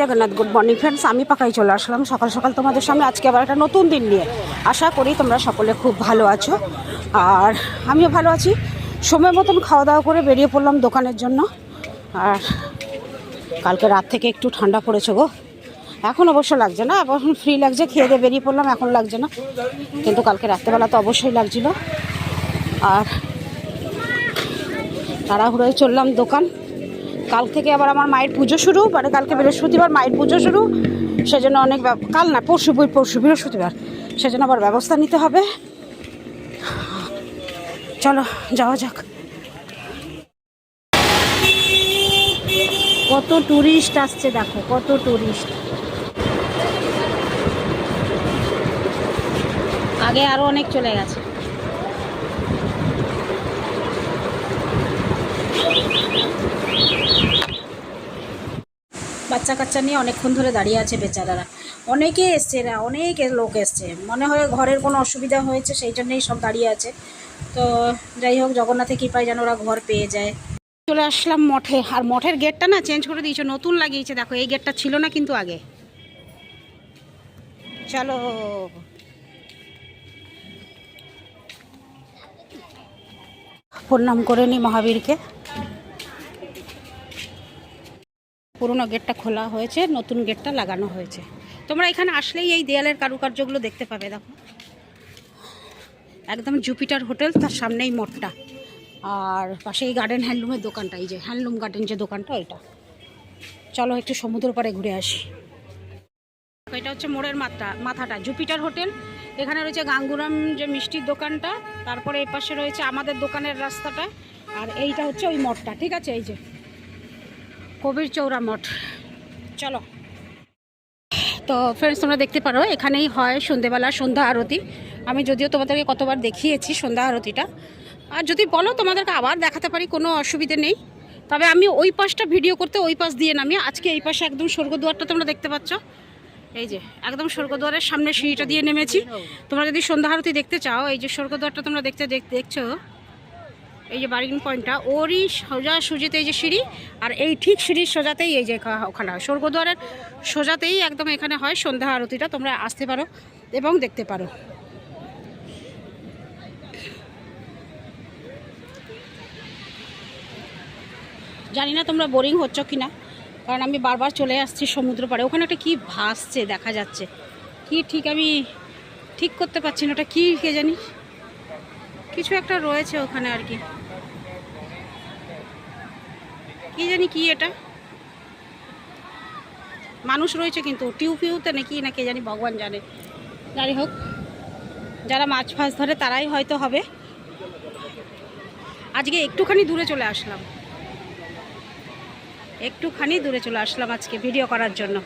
Jagannath good morning friends আমি পাকাই চলে আসলাম। সকাল সকাল তোমাদের সামনে আজকে আবার একটা নতুন দিন নিয়ে। আশা করি তোমরা সকলে খুব ভালো আছো। আর আমিও ভালো আছি। সময় মতন খাওয়া দাওয়া করে বেরিয়ে পড়লাম দোকানের জন্য। আর কালকে রাত থেকে একটু ঠান্ডা পড়েছে গো। এখন অবশ্য লাগছে না, এখন ফ্রি লাগছে, খেয়ে দিয়ে বেরিয়ে পড়লাম, এখন লাগছে না। কিন্তু কালকে রাত্রেবেলা তো অবশ্যই লাগছিল। আর তাড়াহুড়োয় চললাম দোকান। কাল থেকে আবার আমার মায়ের পুজো শুরু মানে কালকে বৃহস্পতিবার মায়ের পুজো শুরু। সেজন্য অনেক কাল না, পরশু পরশু বৃহস্পতিবার। সেজন্য আবার ব্যবস্থা নিতে হবে। চলো, যাওয়া যাক। কত টুরিস্ট আসছে দেখো, কত টুরিস্ট। আগে আরও অনেক চলে গেছে। বাচ্চা কাচ্চা নিয়ে অনেকক্ষণ ধরে দাঁড়িয়ে আছে বেচারারা। অনেকে এসছে না অনেক লোক এসছে। মনে হয় ঘরের কোনো অসুবিধা হয়েছে সেই জন্যেই সব দাঁড়িয়ে আছে। তো যাই হোক, জগন্নাথে কৃপায় যেন ওরা ঘর পেয়ে যায়। চলে আসলাম মঠে। আর মঠের গেটটা না চেঞ্জ করে দিয়েছে, নতুন লাগিয়েছে। দেখো, এই গেটটা ছিল না কিন্তু আগে। চলো। প্রণাম করে নি মহাবীরকে। পুরনো গেটটা খোলা হয়েছে, নতুন গেটটা লাগানো হয়েছে। তোমরা এখানে আসলেই এই দেয়ালের কারুকার্যগুলো দেখতে পাবে, দেখো। একদম জুপিটার হোটেল, তার সামনেই মঠটা। আর পাশেই গার্ডেন হ্যান্ডলুমের দোকানটা, এই যে হ্যান্ডলুম গার্ডেন যে দোকানটা ওইটা চলো একটু সমুদ্র পাড়ে ঘুরে আসি। এটা হচ্ছে মোড়ের মাথা, মাথাটা, জুপিটার হোটেল। এখানে রয়েছে গাঙ্গুরাম যে মিষ্টির দোকানটা, তারপরে এই পাশে রয়েছে আমাদের দোকানের রাস্তাটা, আর এইটা হচ্ছে ওই মঠটা, ঠিক আছে? এই যে কবির চৌরা মঠ। চলো। তো ফ্রেন্ডস তোমরা দেখতে পারো, এখানেই হয় সন্ধেবেলা সন্ধ্যা আরতি। আমি যদিও তোমাদেরকে কতবার দেখিয়েছি সন্ধ্যা আরতিটা। আর যদি বলো, তোমাদেরকে আবার দেখাতে পারি, কোনো অসুবিধে নেই। তবে আমি ওই পাশটা ভিডিও করতে ওই পাশ দিয়ে নামি। আজকে এই পাশে একদম স্বর্গদুয়ারটা তোমরা দেখতে পাচ্ছ। এই যে, একদম স্বর্গদুয়ারের সামনে সিঁড়িটা দিয়ে নেমেছি। তোমরা যদি সন্ধ্যা আরতি দেখতে চাও, এই যে স্বর্গদুয়ারটা তোমরা দেখতে দেখছ এই যে বার্গিং পয়েন্টটা ওরই সোজা সুজিতে এই যে সিঁড়ি, আর এই ঠিক সিঁড়ির সোজাতেই এই যে ওখানে হয়। স্বর্গদ্বারের সোজাতেই একদম এখানে হয় সন্ধ্যা আরতিটা, তোমরা আসতে পারো এবং দেখতে পারো। জানি না তোমরা বোরিং হচ্ছ কি না কারণ আমি বারবার চলে আসছি সমুদ্র পাড়ে। ওখানে একটা কি ভাসছে, দেখা যাচ্ছে। কি ঠিক আমি ঠিক করতে পারছি না, ওটা কী কে জানি? কিছু একটা রয়েছে ওখানে আর কি। কি জানি কি এটা? মানুষ রয়েছে কিন্তু, টিউ ফিউতে নাকি না কে জানি ভগবান জানে। যাই হোক, যারা মাছ ফাছ ধরে তারাই হয়তো হবে। আজকে একটুখানি দূরে চলে আসলাম। একটুখানি দূরে চলে আসলাম আজকে ভিডিও করার জন্য।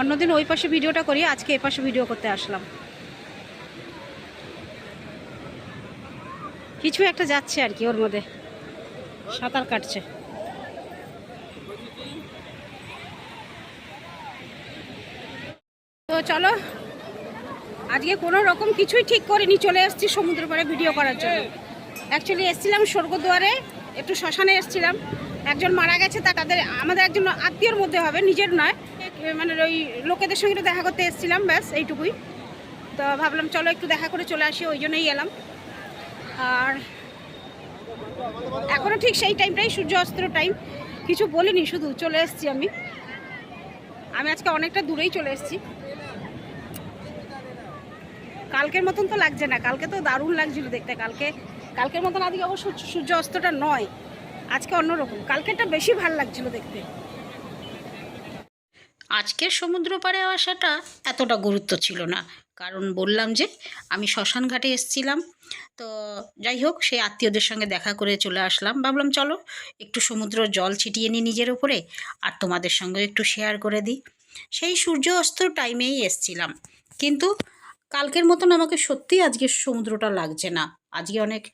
অন্যদিন ওই পাশে ভিডিওটা করি, আজকে এ পাশে ভিডিও করতে আসলাম। কিছু একটা যাচ্ছে আর কি ওর মধ্যে। সাঁতার কাটছে। তো চলো, আজকে কোনো রকম কিছুই ঠিক করিনি, চলে এসেছি সমুদ্র পাড়ে ভিডিও করার জন্য। অ্যাকচুয়ালি এসেছিলাম স্বর্গদুয়ারে, একটু শ্মশানে এসেছিলাম। একজন মারা গেছে, তা তাদের, আমাদের একজন আত্মীয়র মধ্যে হবে, নিজের নয়। মানে ওই লোকেদের সঙ্গে দেখা করতে এসেছিলাম, ব্যাস, এইটুকুই। তো ভাবলাম চলো একটু দেখা করে চলে আসি, ওই জন্যই এলাম। আর এখনও ঠিক সেই টাইমটাই, সূর্য অস্ত্র টাইম। কিছু বলিনি, শুধু চলে এসেছি আমি। আমি আজকে অনেকটা দূরেই চলে এসেছি। কালকের মতন তো লাগছে না, কালকে তো দারুণ লাগছিল দেখতে। কালকে, কালকের মতন আজকে অবশ্য সূর্য- সূর্য অস্তটা নয়, আজকে অন্যরকম। কালকেরটা বেশি ভালো লাগছিল দেখতে। আজকের সমুদ্র পাড়ে আসাটা এতটা গুরুত্ব ছিল না। কারণ বললাম যে আমি শ্মশান ঘাটে এসেছিলাম। তো যাই হোক, সেই আত্মীয়দের সঙ্গে দেখা করে চলে আসলাম। ভাবলাম, চলো, একটু সমুদ্র জল ছিটিয়ে নিই নিজের উপরে আর তোমাদের সঙ্গে একটু শেয়ার করে দিই। সেই সূর্য অস্ত টাইমেই এসছিলাম। কিন্তু কালকের মতন আমাকে সত্যিই আজকে সমুদ্রটা লাগছে না। আজকে অনেক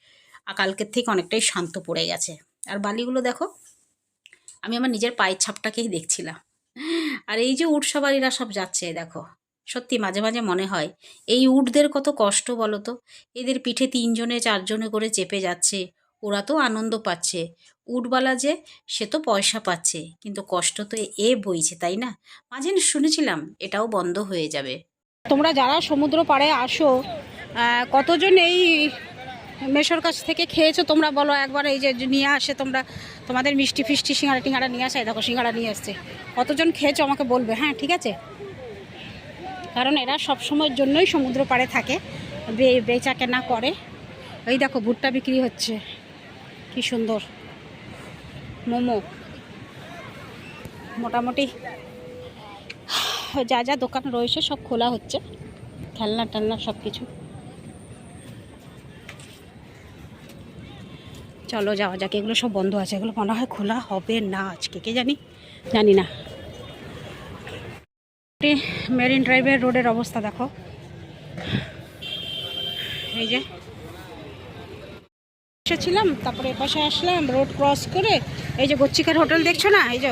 কালকের থেকে অনেকটাই শান্ত পড়ে গেছে। আর বালিগুলো দেখো, আমি আমার নিজের পায়ের ছাপটাকেই দেখছিলাম। আর এই যে উট সবারিরা সব যাচ্ছে, দেখো। সত্যি মাঝে মাঝে মনে হয়, এই উটদের কত কষ্ট বলো তো এদের পিঠে তিনজনে চারজনে করে চেপে যাচ্ছে, ওরা তো আনন্দ পাচ্ছে। উটবালা যে, সে তো পয়সা পাচ্ছে, কিন্তু কষ্ট তো এ বইছে, তাই না? মাঝে শুনেছিলাম, এটাও বন্ধ হয়ে যাবে। তোমরা যারা সমুদ্র পাড়ে আসো কতজন এই মেশোর কাছ থেকে খেয়েছো তোমরা বলো একবার, এই যে নিয়ে আসে তোমরা, তোমাদের মিষ্টি ফিষ্টি সিঙ্গাড়া টিঙ্গাড়া নিয়ে আসে দেখো সিঙ্গাড়া নিয়ে আসছে কতজন খেয়েছো আমাকে বলবে হ্যাঁ ঠিক আছে? কারণ এরা সব সময়ের জন্যই সমুদ্র পাড়ে থাকে বেচা কেনা করে। এই দেখো, ভুট্টা বিক্রি হচ্ছে। কি সুন্দর। মোমো। মোটামুটি যা যা দোকান রয়েছে সব খোলা হচ্ছে, খেলনা টেলনা সব কিছু। চলো যাওয়া যাক, এগুলো সব বন্ধ আছে, এগুলো মনে হয় খোলা হবে না আজকে, কে জানি? জানি না। মেরিন ড্রাইভের রোডের অবস্থা দেখো। এই যে। এসেছিলাম, তারপরে এপাশে আসলাম, রোড ক্রস করে, এই যে গচ্ছিকার হোটেল দেখছ না? এই যে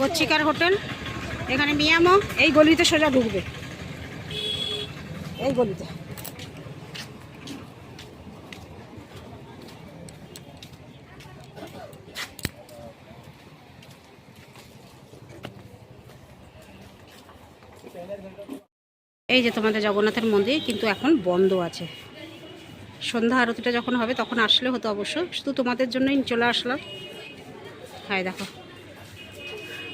গচ্ছিকার হোটেল, এখানে মিয়ামো, এই গলিতে সোজা ঢুকবে। এই গলিতে। এই যে তোমাদের জগন্নাথের মন্দির, কিন্তু এখন বন্ধ আছে। সন্ধ্যা আরতিটা যখন হবে, তখন আসলে হতো অবশ্য। শুধু তোমাদের জন্যই চলে আসলাম। হ্যাঁ দেখো।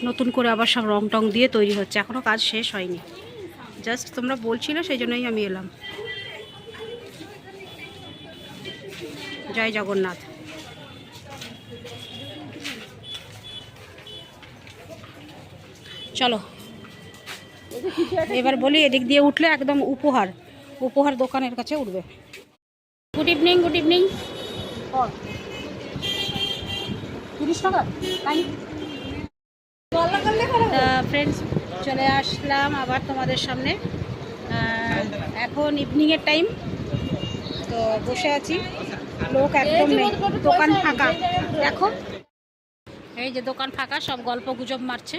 নতুন করে আবার সব রং টং দিয়ে তৈরি হচ্ছে। এখনও কাজ শেষ হয়নি। জাস্ট তোমরা বলছিলে, সেই জন্যই আমি এলাম। জয় জগন্নাথ। চলো এবার বলি এদিক দিয়ে উঠলে একদম উপহার। উপহার দোকানের কাছে উঠবে। গুড ইভিনিং গুড ইভিনিং তিরিশ টাকা? ফ্রেন্ডস চলে আসলাম আবার তোমাদের সামনে। এখন ইভিনিংয়ের টাইম তো বসে আছি। লোক একদম নেই। দোকান ফাঁকা। দেখো। এই যে দোকান ফাঁকা সব গল্প গুজব মারছে।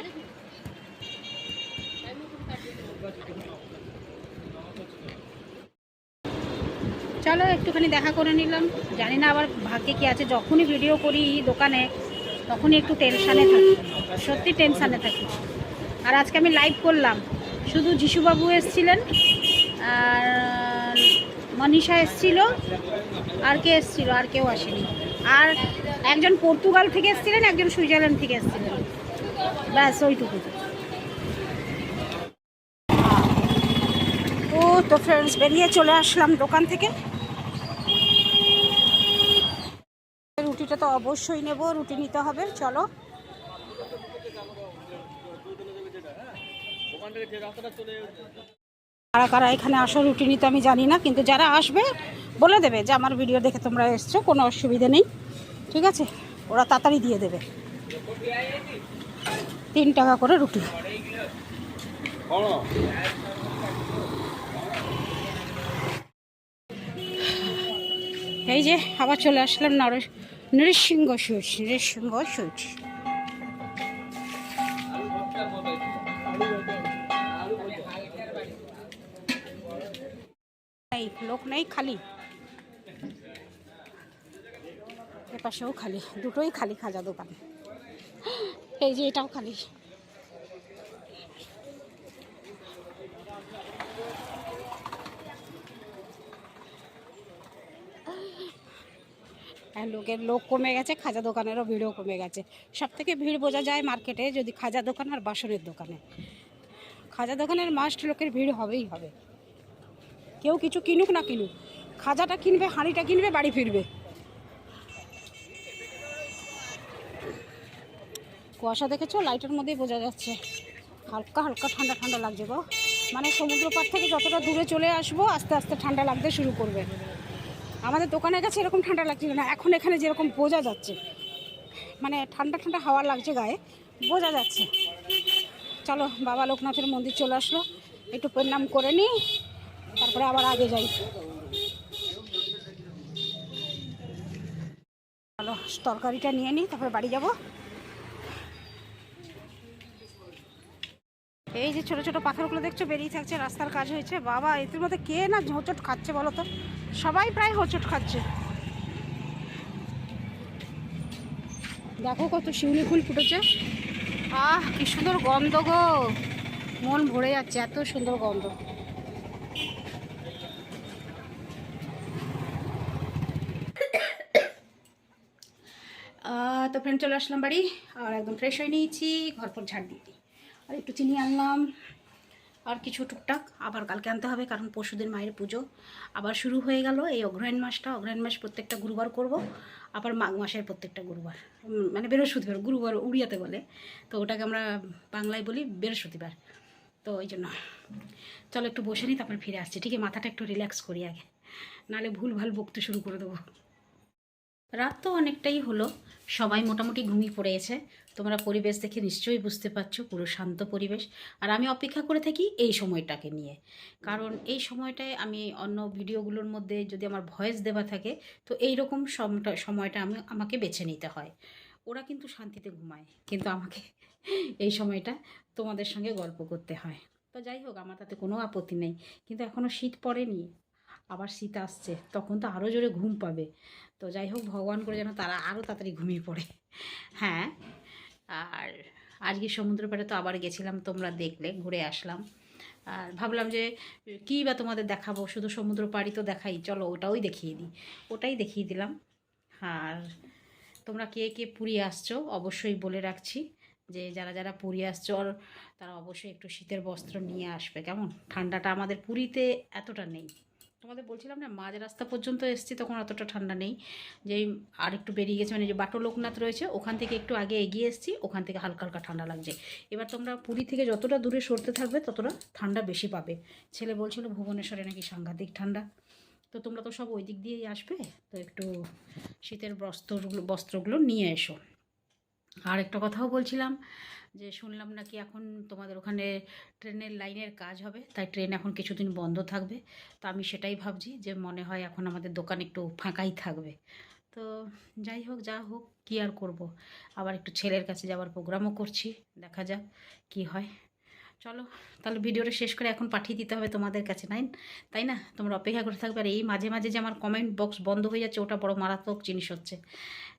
চলো একটুখানি দেখা করে নিলাম। জানি না আবার ভাগ্যে কি আছে। যখনই ভিডিও করি দোকানে, তখনই একটু টেনশানে থাকি। সত্যি টেনশানে থাকি। আর আজকে আমি লাইভ করলাম। শুধু যিশুবাবু এসছিলেন, আর মনীষা এসছিল, আর কে এসছিল? আর কেউ আসেনি। আর একজন পর্তুগাল থেকে এসছিলেন, একজন সুইজারল্যান্ড থেকে এসছিলেন। ব্যাস ওইটুকু তো ফ্রেন্ডস বেরিয়ে চলে আসলাম দোকান থেকে। রুটিটা তো অবশ্যই নেব, রুটি নিতে হবে, চলো। কারা কারা এখানে আসো, রুটি নিতে আমি জানি না, কিন্তু যারা আসবে, বলে দেবে যে আমার ভিডিও দেখে তোমরা এসছো, কোনো অসুবিধে নেই। ঠিক আছে? ওরা তাড়াতাড়ি দিয়ে দেবে। তিন টাকা করে রুটি। এই যে আবার চলে আসলাম নর নৃসিংহ সুইচ নৃসিংহ নেই লোক নেই খালি। এপাশেও খালি, দুটোই খালি খাজা দোকান। এই যে এটাও খালি। লোকের লোক কমে গেছে, খাজা দোকানেরও ভিড়ও কমে গেছে। সব থেকে ভিড় বোঝা যায় মার্কেটে যদি খাজা দোকান আর বাসনের দোকানে। খাজা দোকানের মাস্ট লোকের ভিড় হবেই হবে। কেউ কিছু কিনুক না কিনুক, খাজাটা কিনবে, হাঁড়িটা কিনবে, বাড়ি ফিরবে। কুয়াশা দেখেছ? লাইটের মধ্যেই বোঝা যাচ্ছে। হালকা হালকা ঠান্ডা ঠান্ডা লাগছে গো। মানে সমুদ্র পাড় থেকে যতটা দূরে চলে আসব, আস্তে আস্তে ঠান্ডা লাগতে শুরু করবে। আমাদের দোকানের কাছে এরকম ঠান্ডা লাগছিল না। এখন এখানে যেরকম বোঝা যাচ্ছে। মানে ঠান্ডা ঠান্ডা হাওয়া লাগছে গায়ে, বোঝা যাচ্ছে। চলো, বাবা লোকনাথের মন্দির চলে আসলো। একটু প্রণাম করে নিই তারপরে আবার আগে যাই। চলো, তরকারিটা নিয়ে নিই তারপরে বাড়ি যাব। এই যে ছোট ছোট পাথরগুলো দেখছ, বেরিয়ে থাকছে, রাস্তার কাজ হয়েছে। বাবা, এদের মধ্যে কে না হোঁচট খাচ্ছে বলো তো? সবাই প্রায় হোঁচট খাচ্ছে। দেখো কত শিউলি ফুল ফুটেছে। আহ কি সুন্দর গন্ধ গো। মন ভরে যাচ্ছে এত সুন্দর গন্ধ। তো ফ্রেন্ড চলে আসলাম বাড়ি আর একদম ফ্রেশ হয়ে নিয়েছি ঘর পর ঝাড় দিয়ে আর একটু চিনি আনলাম। আর কিছু টুকটাক আবার কালকে আনতে হবে, কারণ পশুদের মায়ের পুজো। আবার শুরু হয়ে গেল এই অগ্রহায়ণ মাসটা। অগ্রহায়ণ মাস প্রত্যেকটা গুরুবার করব, আবার মাঘ মাসের প্রত্যেকটা গুরুবার। মানে বৃহস্পতিবার, গুরুবার উড়িয়াতে বলে। তো ওটাকে আমরা বাংলায় বলি বৃহস্পতিবার। তো ওই জন্য। চলো একটু বসে নিই, তারপর ফিরে আসছি। ঠিক আছে মাথাটা একটু রিল্যাক্স করি আগে। নাহলে ভুল ভালো বকতে শুরু করে দেবো। রাত তো অনেকটাই হলো। সবাই মোটামুটি ঘুমিয়ে পড়েছে। তোমরা পরিবেশ দেখে নিশ্চয়ই বুঝতে পারছ, পুরো শান্ত পরিবেশ। আর আমি অপেক্ষা করে থাকি এই সময়টাকে নিয়ে। কারণ এই সময়টায় আমি অন্য ভিডিওগুলোর মধ্যে যদি আমার ভয়েস দেওয়া থাকে, তো এই রকম সময়টা আমি, আমাকে বেছে নিতে হয়। ওরা কিন্তু শান্তিতে ঘুমায়, কিন্তু আমাকে এই সময়টা তোমাদের সঙ্গে গল্প করতে হয়। তো যাই হোক, আমার তাতে কোনো আপত্তি নেই। কিন্তু এখনও শীত পড়েনি। আবার শীত আসছে, তখন তো আরও জোরে ঘুম পাবে। তো যাই হোক, ভগবান করে যেন তারা আরও তাড়াতাড়ি ঘুমিয়ে পড়ে। হ্যাঁ আর আজকে সমুদ্র পাড়ে তো আবার গেছিলাম, তোমরা দেখলে, ঘুরে আসলাম। আর ভাবলাম যে, কী বা তোমাদের দেখাবো? শুধু সমুদ্র পাড়ি তো দেখাই, চলো ওটাই দেখিয়ে দিই। ওটাই দেখিয়ে দিলাম। আর তোমরা কে কে পুরী আসছো, অবশ্যই বলে রাখছি যে, যারা যারা পুরী আসছো তারা অবশ্যই একটু শীতের বস্ত্র নিয়ে আসবে, কেমন? ঠান্ডাটা আমাদের পুরীতে এতটা নেই। তোমাদের বলছিলাম না, মাঝ রাস্তা পর্যন্ত এসেছি, তখন অতটা ঠান্ডা নেই। যে আর একটু বেরিয়ে গেছে মানে যে বাটো লোকনাথ রয়েছে, ওখান থেকে একটু আগে এগিয়ে এসেছি, ওখান থেকে হালকা হালকা ঠান্ডা লাগছে। এবার তোমরা পুরী থেকে যতটা দূরে সরতে থাকবে, ততটা ঠান্ডা বেশি পাবে। ছেলে বলছিল ভুবনেশ্বরে নাকি সাংঘাতিক ঠান্ডা। তো তোমরা তো সব ওই দিক দিয়েই আসবে, তো একটু শীতের বস্ত্রগুলো বস্ত্রগুলো নিয়ে এসো। আর একটা কথাও বলছিলাম যে শুনলাম নাকি এখন তোমাদের ওখানে ট্রেনের লাইনের কাজ হবে, তাই ট্রেন এখন কিছুদিন বন্ধ থাকবে। তো আমি সেটাই ভাবছি যে মনে হয় এখন আমাদের দোকান একটু ফাঁকাই থাকবে। তো যাই হোক, যা হোক, কী আর করব? আবার একটু ছেলের কাছে যাওয়ার প্রোগ্রামও করছি, দেখা যাক কি হয়। চলো, তাহলে ভিডিওটা শেষ করে এখন পাঠিয়ে দিতে হবে তোমাদের কাছে নাই তাই না? তোমরা অপেক্ষা করে থাকবে, আর এই মাঝে মাঝে যে আমার কমেন্ট বক্স বন্ধ হয়ে যাচ্ছে, ওটা বড় মারাত্মক জিনিস হচ্ছে।